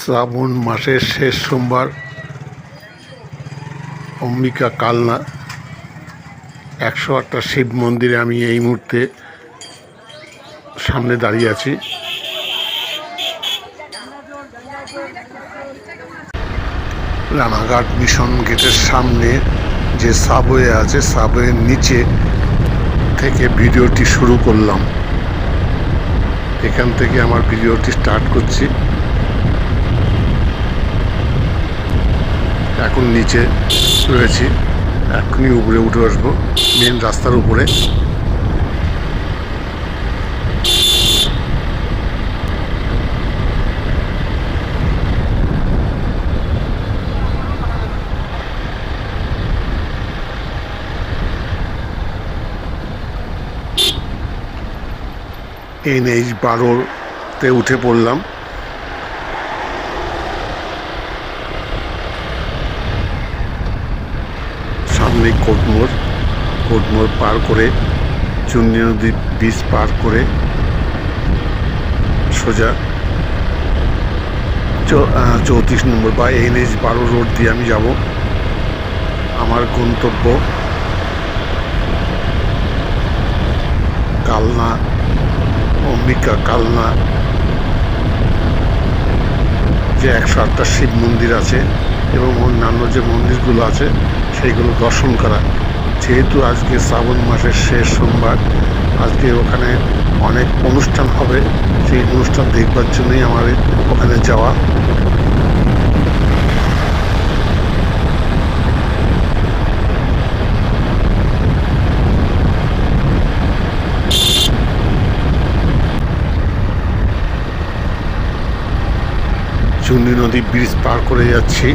শ্রাবণ মাসের শেষ সোমবার অম্বিকা কালনা একশো আটটা শিব মন্দিরে আমি এই মুহূর্তে সামনে দাঁড়িয়ে আছি। রানাঘাট মিশন গেটের সামনে যে সাবওয়ে আছে, সাবওয়ের নিচে থেকে ভিডিওটি শুরু করলাম। এখান থেকে আমার ভিডিওটি স্টার্ট করছি। এখন নিচে রয়েছি। এখনই উপরে উঠে আসব মেন রাস্তার উপরে। এনএইচ বারোতে উঠে পড়লাম। সামনে কোটমোড় কোটমোড় পার করে চুন্নি নদীর বীজ পার করে সোজা চৌত্রিশ নম্বর বা এনএইচ বারো রোড দিয়ে আমি যাব। আমার গন্তব্য কালনা, অম্বিকা কালনা, যে একশো আটটা শিব মন্দির আছে এবং অন্যান্য যে মন্দিরগুলো আছে সেইগুলো দর্শন করা। যেহেতু আজকে শ্রাবণ মাসের শেষ সোমবার, আজকে ওখানে অনেক অনুষ্ঠান হবে। সেই অনুষ্ঠান দেখবার জন্যই আমার ওখানে যাওয়া। চুন্নি নদী ব্রিজ পার করে যাচ্ছি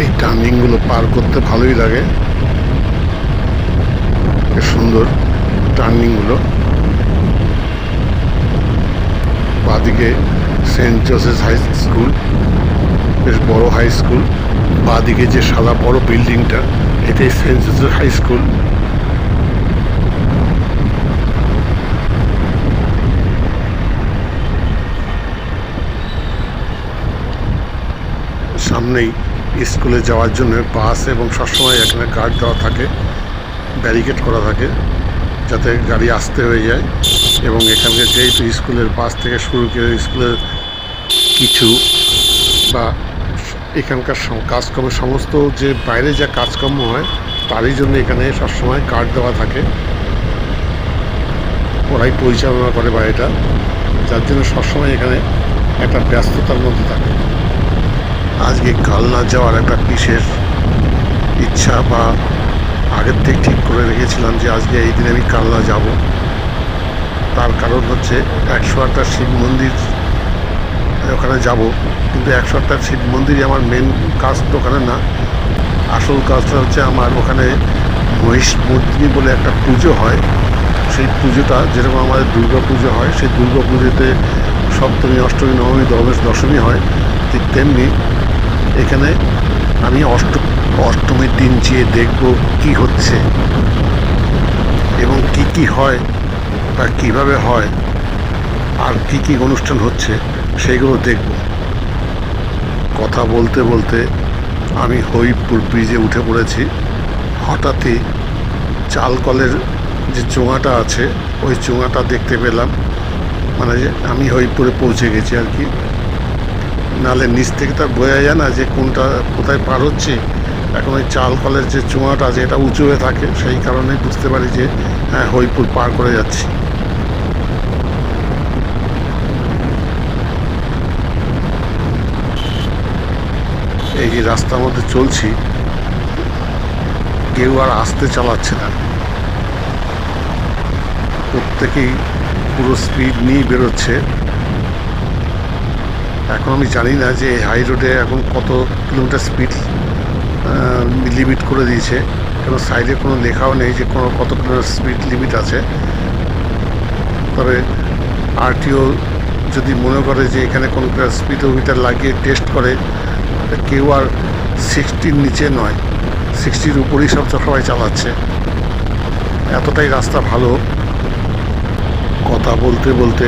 এই টার্নিংগুলো পার করতে ভালোই লাগে। সুন্দর টার্নিংগুলো। বাদিকে সেন্ট জোসেফ হাই স্কুল, বেশ বড় হাই স্কুল। বাদিকে যে সাদা বড় বিল্ডিংটা, এটাই সেন্ট জোসেফ হাই স্কুল। সামনেই স্কুলে যাওয়ার জন্য বাস এবং সবসময় এখানে গার্ড দেওয়া থাকে, ব্যারিকেড করা থাকে, যাতে গাড়ি আসতে হয়ে যায় এবং এখানকার যেহেতু স্কুলের বাস থেকে শুরু করে স্কুলের কিছু বা এখানকার কাজকর্ম, সমস্ত যে বাইরে যা কাজকর্ম হয়, তারই জন্য এখানে সবসময় কার্ড দেওয়া থাকে। ওরাই পরিচালনা করে বাড়িটা, যার জন্য সবসময় এখানে একটা ব্যস্ততার মধ্যে থাকে। আজকে কালনা যাওয়ার একটা বিশেষ ইচ্ছা বা আগের থেকে ঠিক করে রেখেছিলাম যে আজকে এই দিনে আমি কালনা যাব। তার কারণ হচ্ছে একশো আটটা শিব মন্দির ওখানে যাব, কিন্তু একশো আটটা শিব মন্দিরই আমার মেন কাজ তো ওখানে না। আসল কাজটা হচ্ছে আমার ওখানে মহিষ মর্দিনী বলে একটা পুজো হয়। সেই পুজোটা যেরকম আমাদের দুর্গা পুজো হয়, সেই দুর্গা পুজোতে সপ্তমী, অষ্টমী, নবমী দশমী দশমী হয়, ঠিক তেমনি এখানে আমি অষ্ট, অষ্টমীর দিন যেয়ে দেখব কি হচ্ছে এবং কি কি হয় বা কীভাবে হয় আর কি কি অনুষ্ঠান হচ্ছে সেইগুলো দেখব। কথা বলতে বলতে আমি হরিপুর ব্রিজে উঠে পড়েছি। হঠাৎই চাল কলের যে চোঙাটা আছে, ওই চোঙাটা দেখতে পেলাম। মানে আমি হরিপুরে পৌঁছে গেছি আর কি। নালে নিচ থেকে তো বোঝা যায় না যে কোনটা কোথায় পার হচ্ছে। এখন ওই চাল কলের যে চোঙাটা আছে, এটা উঁচু হয়ে থাকে, সেই কারণে বুঝতে পারি যে হ্যাঁ হইপুর পার করে যাচ্ছি। এই যে রাস্তার মধ্যে চলছি, কেউ আর আসতে চালাচ্ছে না। প্রত্যেকেই পুরো স্পিড নিয়ে বেরোচ্ছে। এখন আমি জানি না যে হাই রোডে এখন কত কিলোমিটার স্পিড লিমিট করে দিয়েছে। কেন সাইডে কোনো লেখাও নেই যে কোনো কত কিলোমিটার স্পিড লিমিট আছে। তবে আরটিও যদি মনে করে যে এখানে কোনো স্পিড স্পিডোমিটার লাগিয়ে টেস্ট করে কেউ আর সিক্সটির নিচে নয়। সিক্সটির উপরেই সব সবাই চালাচ্ছে। এতটাই রাস্তা ভালো। কথা বলতে বলতে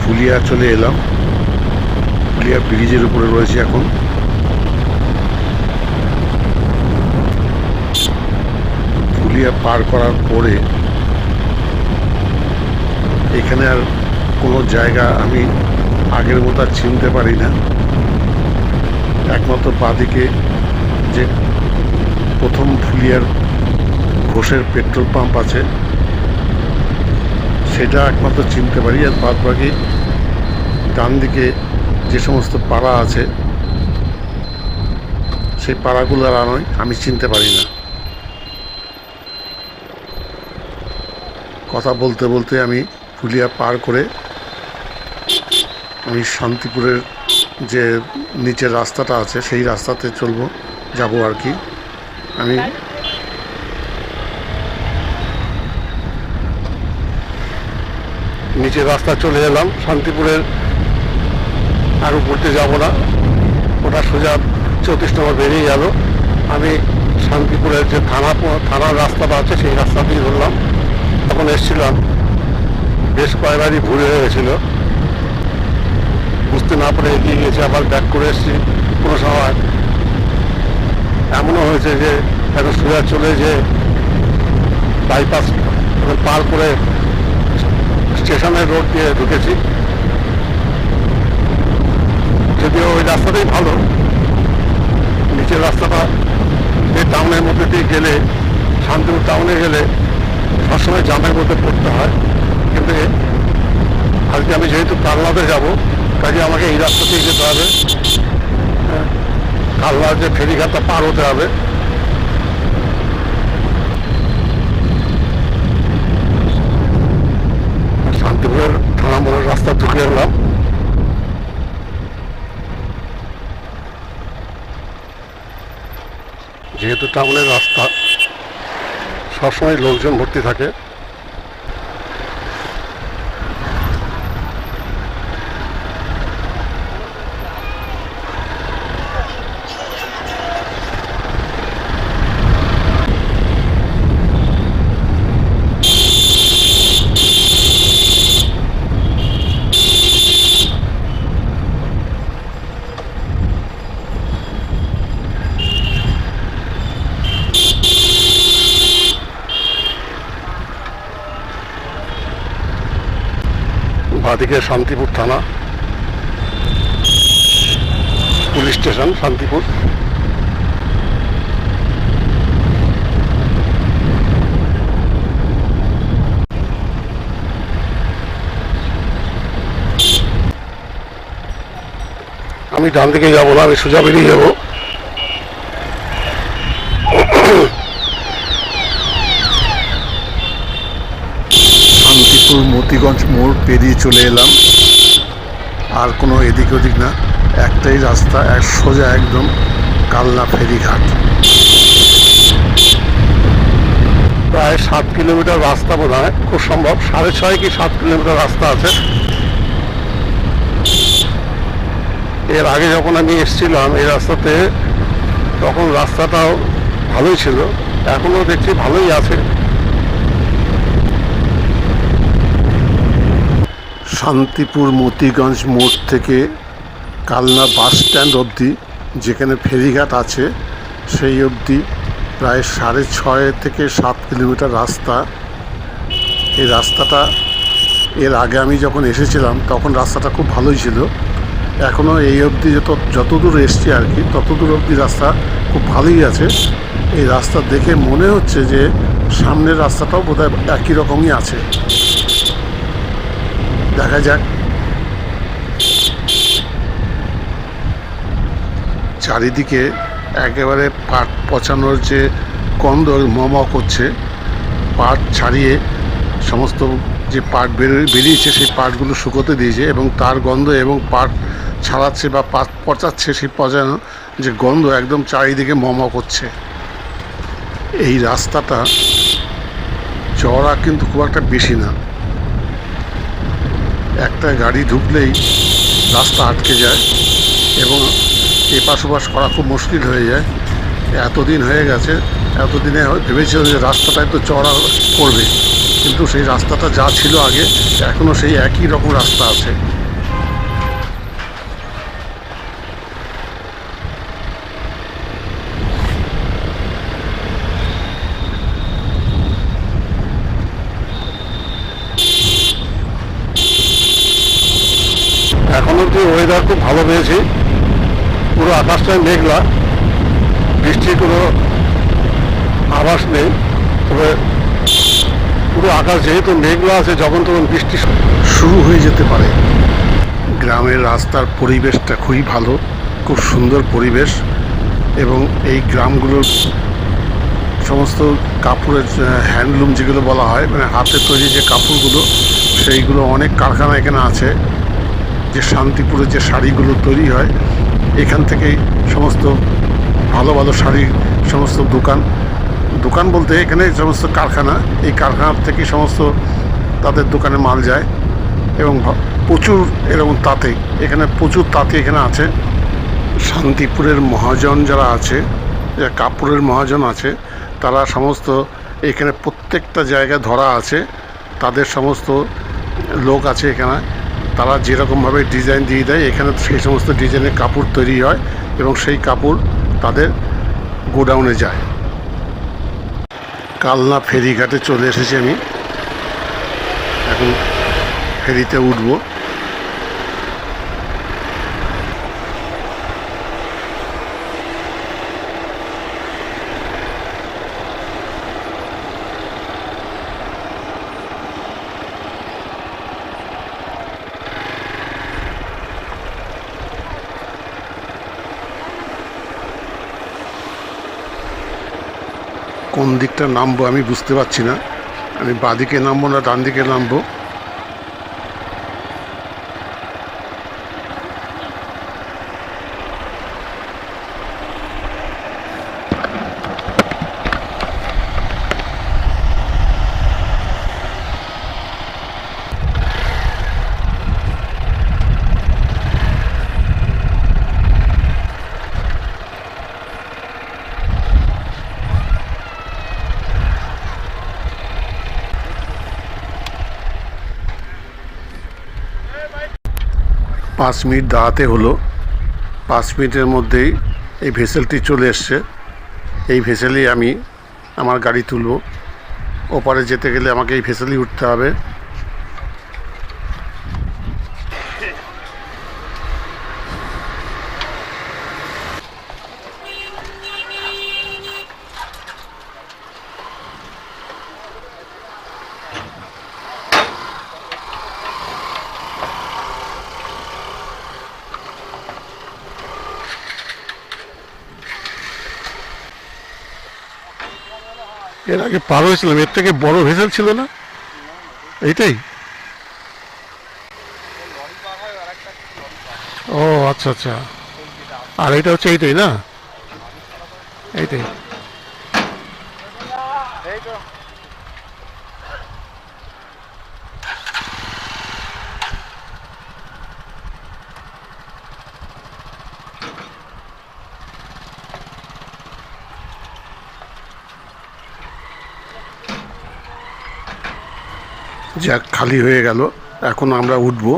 ফুলিয়া চলে এলাম। ফুলিয়া ব্রিজের উপরে রয়েছে এখন। ফুলিয়া পার করার পরে এখানে আর কোনো জায়গা আমি আগের মতো আর চিনতে পারি না। একমাত্র বাদিকে যে প্রথম ফুলিয়ার ঘোষের পেট্রোল পাম্প আছে, সেটা একমাত্র চিনতে পারি। আর বাদ বাকি ডান দিকে যে সমস্ত পাড়া আছে, সেই পাড়াগুলো আর নয় আমি চিনতে পারি না। কথা বলতে বলতে আমি ফুলিয়া পার করে আমি শান্তিপুরের যে নিচের রাস্তাটা আছে, সেই রাস্তাতে চলবো, যাব আর কি। আমি নিচের রাস্তা চলে এলাম শান্তিপুরের আর উপরতে যাব না। ওটা সোজা চৌত্রিশ নম্বর বেরিয়ে গেল। আমি শান্তিপুরের যে থানা থানার রাস্তাটা আছে, সেই রাস্তা দিয়ে ধরলাম। তখন এসছিলাম। বেশ কয়েকবারই ভুল হয়ে গেছিল। বুঝতে না পারে এগিয়ে গেছে আবার ব্যাক করে এসেছি কোনো সময় এমনও হয়েছে যে এত সোজা চলে যে বাইপাস পার করে স্টেশনের রোড দিয়ে ঢুকেছি। যদিও ওই রাস্তাটাই ভালো নিচের রাস্তাটা এই টাউনের মধ্যে দিয়ে গেলে শান্তিপুর টাউনে গেলে সবসময় জামের মধ্যে পড়তে হয়। কিন্তু আজকে আমি যেহেতু কালনাতে যাব কাজে আমাকে এই রাস্তাতেই যেতে হবে। হ্যাঁ, কালনার যে ফেরিঘাটটা পার হতে হবে শান্তিপুরের থানা মোড়ের রাস্তা ঢুকে এলাম যেহেতু টাউনের রাস্তা সবসময় লোকজন ভর্তি থাকে। বাদিকে শান্তিপুর থানা, পুলিশ স্টেশন, শান্তিপুর। আমি ডান দিকে যাব না, আমি সোজা বেরিয়ে যাব শান্তিপুর মতিগঞ্জ মোড় পেরিয়ে চলে এলাম। আর কোনো এদিক ওদিক না, একটাই রাস্তা এক সোজা একদম কালনা ফেরিঘাট। প্রায় সাত কিলোমিটার রাস্তা বোধ হয় খুব সম্ভব। সাড়ে ছয় কি সাত কিলোমিটার রাস্তা আছে। এর আগে যখন আমি এসেছিলাম এই রাস্তাতে, তখন রাস্তাটাও ভালোই ছিল। এখনও দেখছি ভালোই আছে। শান্তিপুর মতিগঞ্জ মোড় থেকে কালনা বাস স্ট্যান্ড অবধি, যেখানে ফেরিঘাট আছে, সেই অবধি প্রায় সাড়ে ছয় থেকে সাত কিলোমিটার রাস্তা। এই রাস্তাটা এর আগে আমি যখন এসেছিলাম, তখন রাস্তাটা খুব ভালোই ছিল। এখনও এই অবধি যত, যতদূর এসছি আর কি, ততদূর অবধি রাস্তা খুব ভালোই আছে। এই রাস্তা দেখে মনে হচ্ছে যে সামনের রাস্তাটাও বোধহয় একই রকমই আছে। দেখা যাক। চারিদিকে একেবারে পাট পচানোর যে গন্ধ মম করছে, পাট ছাড়িয়ে সমস্ত যে পাট বেরো- বেরিয়েছে, সেই পাটগুলো শুকোতে দিয়েছে এবং তার গন্ধ এবং পাট ছাড়াচ্ছে বা পাট পচাচ্ছে, সেই পচানো যে গন্ধ একদম চারিদিকে মম করছে। এই রাস্তাটা চওড়া কিন্তু খুব একটা বেশি না। একটা গাড়ি ঢুকলেই রাস্তা আটকে যায় এবং এপাশ ওপাশ করা খুব মুশকিল হয়ে যায়। এতদিন হয়ে গেছে, এতদিনে ভেবেছিল যে রাস্তাটা একটু চড়া করবে। কিন্তু সেই রাস্তাটা যা ছিল আগে এখনও সেই একই রকম রাস্তা আছে। খুব ভালো পেয়েছি। পুরো আকাশটাই মেঘলা। বৃষ্টির কোনো আভাস নেই। তবে পুরো আকাশ যেহেতু মেঘলা আছে, যখন তখন বৃষ্টি শুরু হয়ে যেতে পারে। গ্রামের রাস্তার পরিবেশটা খুবই ভালো, খুব সুন্দর পরিবেশ এবং এই গ্রামগুলোর সমস্ত কাপড়ের হ্যান্ডলুম যেগুলো বলা হয় মানে হাতে তৈরি যে কাপড়গুলো, সেইগুলো অনেক কারখানা এখানে আছে। যে শান্তিপুরে যে শাড়িগুলো তৈরি হয়, এখান থেকেই সমস্ত ভালো ভালো শাড়ির সমস্ত দোকান। দোকান বলতে এখানে সমস্ত কারখানা, এই কারখানার থেকেই সমস্ত তাদের দোকানে মাল যায় এবং প্রচুর এরকম তাঁতে, এখানে প্রচুর তাঁতি এখানে আছে। শান্তিপুরের মহাজন যারা আছে, যে কাপড়ের মহাজন আছে, তারা সমস্ত এখানে প্রত্যেকটা জায়গায় ধরা আছে। তাদের সমস্ত লোক আছে এখানে। তারা যেরকমভাবে ডিজাইন দিয়ে দেয়, এখানে সেই সমস্ত ডিজাইনের কাপড় তৈরি হয় এবং সেই কাপড় তাদের গোডাউনে যায়। কালনা ফেরিঘাটে চলে এসেছি আমি। এখন ফেরিতে উঠবো। কোন দিকটা নামবো আমি বুঝতে পারছি না। আমি বাঁদিকে নামবো না ডান দিকে নামবো। পাঁচ মিনিট দাঁড়াতে হলো। পাঁচ মিনিটের মধ্যেই এই ভেসেলটি চলে এসছে। এই ভেসেলেই আমি আমার গাড়ি তুলব। ওপারে যেতে গেলে আমাকে এই ভেসেলেই উঠতে হবে। আগে পার হয়েছিলাম, এর থেকে বড় ভেসেল ছিল না? এইটাই? ও আচ্ছা আচ্ছা। আর এটা হচ্ছে এইটাই না? এইটাই। যাক খালি হয়ে গেল এখন আমরা উঠবো।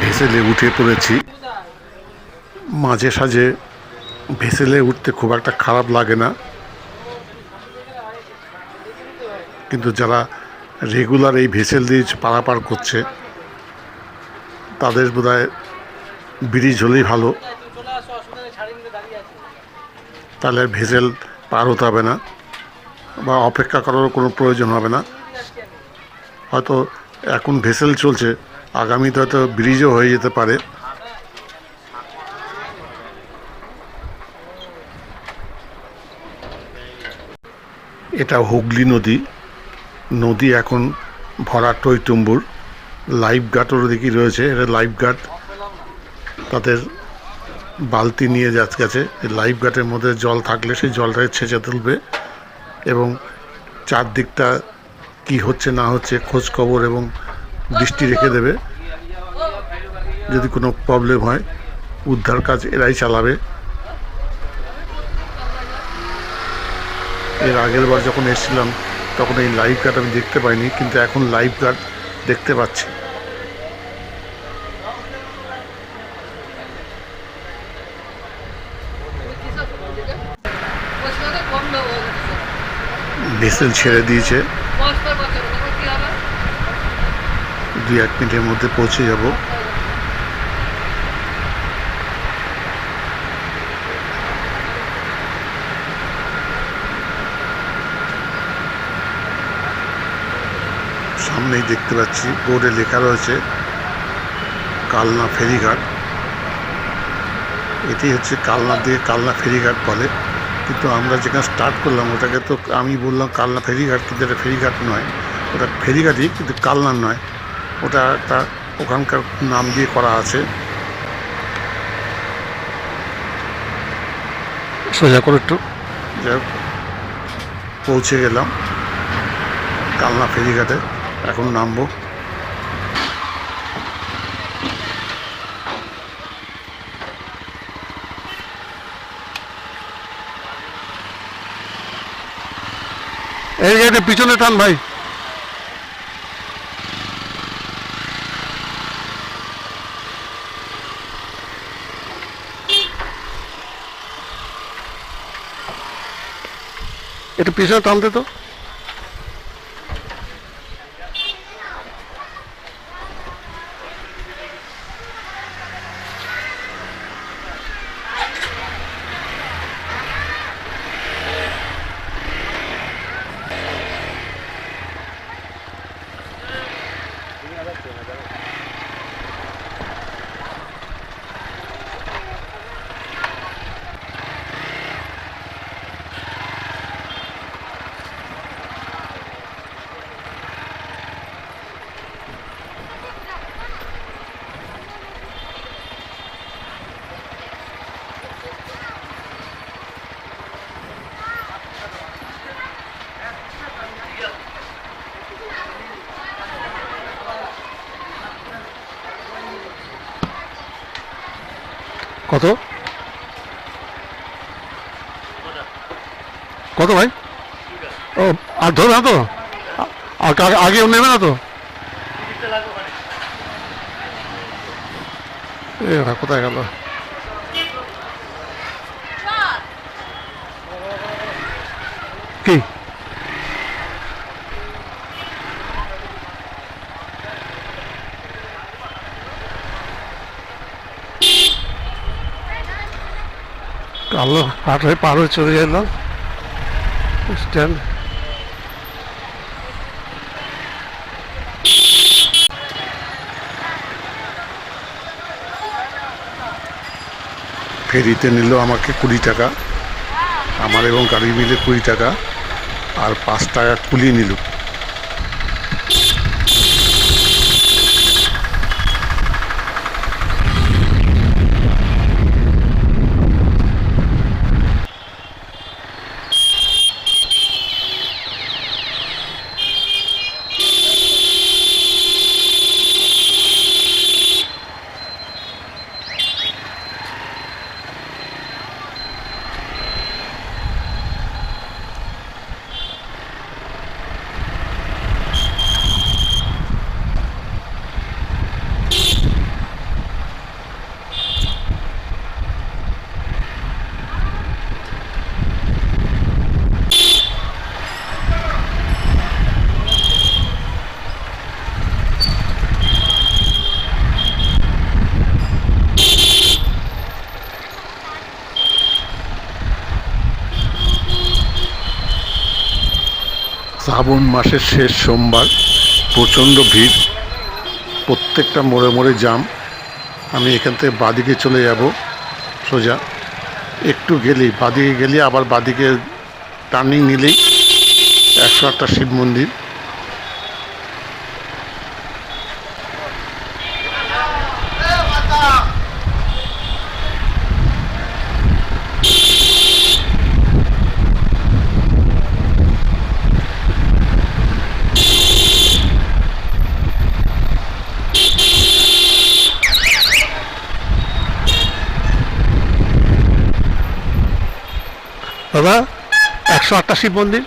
ভেসেলে উঠে পড়েছি। মাঝে সাঝে ভেসেলে উঠতে খুব একটা খারাপ লাগে না। কিন্তু যারা রেগুলার এই ভেসেল দিয়ে পারাপার করছে, তাদের বোধ হয় ব্রিজ হলেই ভালো। তাহলে ভেসেল পার হতে হবে না বা অপেক্ষা করার কোনো প্রয়োজন হবে না। হয়তো এখন ভেসেল চলছে, আগামীতে হয়তো ব্রিজও হয়ে যেতে পারে। এটা হুগলি নদী। নদী এখন ভরা টইটুম্বুর লাইফ গার্ডও দেখি রয়েছে। এটা লাইফ গার্ড তাদের বালতি নিয়ে যাচ্ছে গেছে। লাইফ গার্ডের মধ্যে জল থাকলে সেই জলটাকে ছেঁচে তুলবে এবং চারদিকটা কি হচ্ছে না হচ্ছে খোঁজ খবর এবং দৃষ্টি রেখে দেবে। যদি কোনো প্রবলেম হয়, উদ্ধার কাজ এরাই চালাবে। এর আগের বার যখন এসেছিলাম তখন এই লাইফ গার্ড আমি দেখতে পাইনি কিন্তু এখন লাইফ গার্ড দেখতে পাচ্ছি। ভেসেল ছেড়ে দিয়েছে। দুই এক মিনিটের মধ্যে পৌঁছে যাব সামনেই দেখতে পাচ্ছি বোর্ডে লেখা রয়েছে কালনা ফেরিঘাট। এটি হচ্ছে কালনা দিয়ে কালনা ফেরিঘাট বলে। কিন্তু আমরা যেখানে স্টার্ট করলাম ওটাকে তো আমি বললাম কালনা ফেরিঘাট কিন্তু এটা ফেরিঘাট নয়। ওটা ফেরিঘাটই কিন্তু কালনার নয়। ওটা একটা ওখানকার নাম দিয়ে করা আছে। সোজা করে একটু। যাই হোক, পৌঁছে গেলাম কালনা ফেরিঘাটে। এখন নামবো। এই গাড়িটা পিছনে টান ভাই। একটু পিছনে টানতে তো। কত? কত ভাই? ও, আর ধরবে না তো? আগে নেবে না তো? এ কোথায় গেল কি হয়ে পার হয়ে চলে গেলাম স্ট্যান্ড ফেরিতে নিল আমাকে কুড়ি টাকা। আমার এবং গাড়ি মিলে কুড়ি টাকা। আর পাঁচ টাকা কুলি নিল। শ্রাবণ মাসের শেষ সোমবার। প্রচণ্ড ভিড়। প্রত্যেকটা মোড়ে মোড়ে জাম। আমি এখান থেকে বাদিকে চলে যাব। সোজা। একটু গেলেই, বাদিকে গেলে আবার বাদিকে টার্নিং নিলেই একশো একটা শিব মন্দির। একশো আটাশি মন্দির।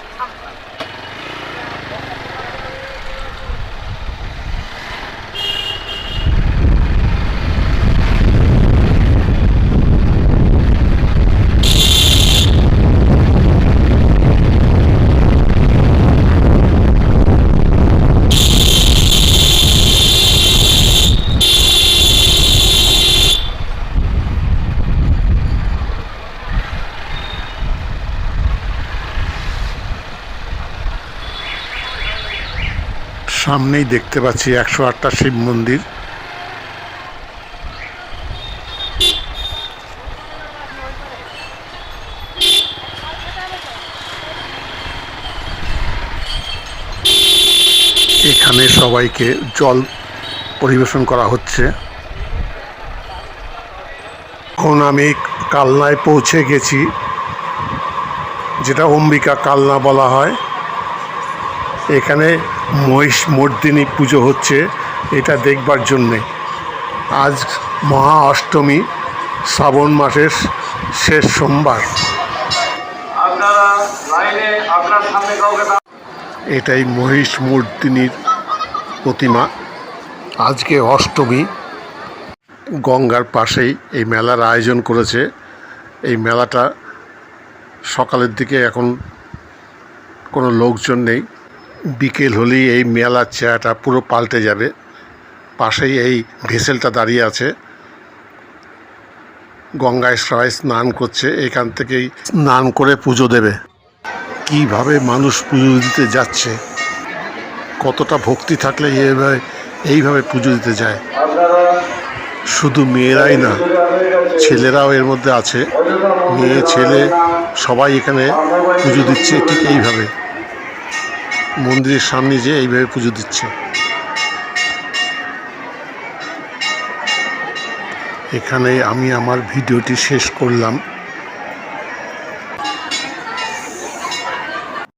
সামনেই দেখতে পাচ্ছি একশো আটটা শিব মন্দির। এখানে সবাইকে জল পরিবেশন করা হচ্ছে। এখন আমি কালনায় পৌঁছে গেছি, যেটা অম্বিকা কালনা বলা হয়। এখানে মহিষ মর্দিনী পুজো হচ্ছে এটা দেখবার জন্যে। আজ মহা অষ্টমী শ্রাবণ মাসের শেষ সোমবার। এটাই মহিষ মর্দিনীর প্রতিমা। আজকে অষ্টমী। গঙ্গার পাশেই এই মেলার আয়োজন করেছে। এই মেলাটা সকালের দিকে এখন কোনো লোকজন নেই। বিকেল হলেই এই মেলার চেহারাটা পুরো পাল্টে যাবে। পাশেই এই ভেসেলটা দাঁড়িয়ে আছে। গঙ্গায় সবাই স্নান করছে, এখান থেকেই স্নান করে পুজো দেবে। কীভাবে মানুষ পুজো দিতে যাচ্ছে? কতটা ভক্তি থাকলে এইভাবে এইভাবে পুজো দিতে যায়? শুধু মেয়েরাই না, ছেলেরাও এর মধ্যে আছে। মেয়ে, ছেলে সবাই এখানে পুজো দিচ্ছে ঠিক এইভাবে। মন্দিরের সামনে যে এইভাবে পুজো দিচ্ছে। এখানে আমি আমার ভিডিওটি শেষ করলাম।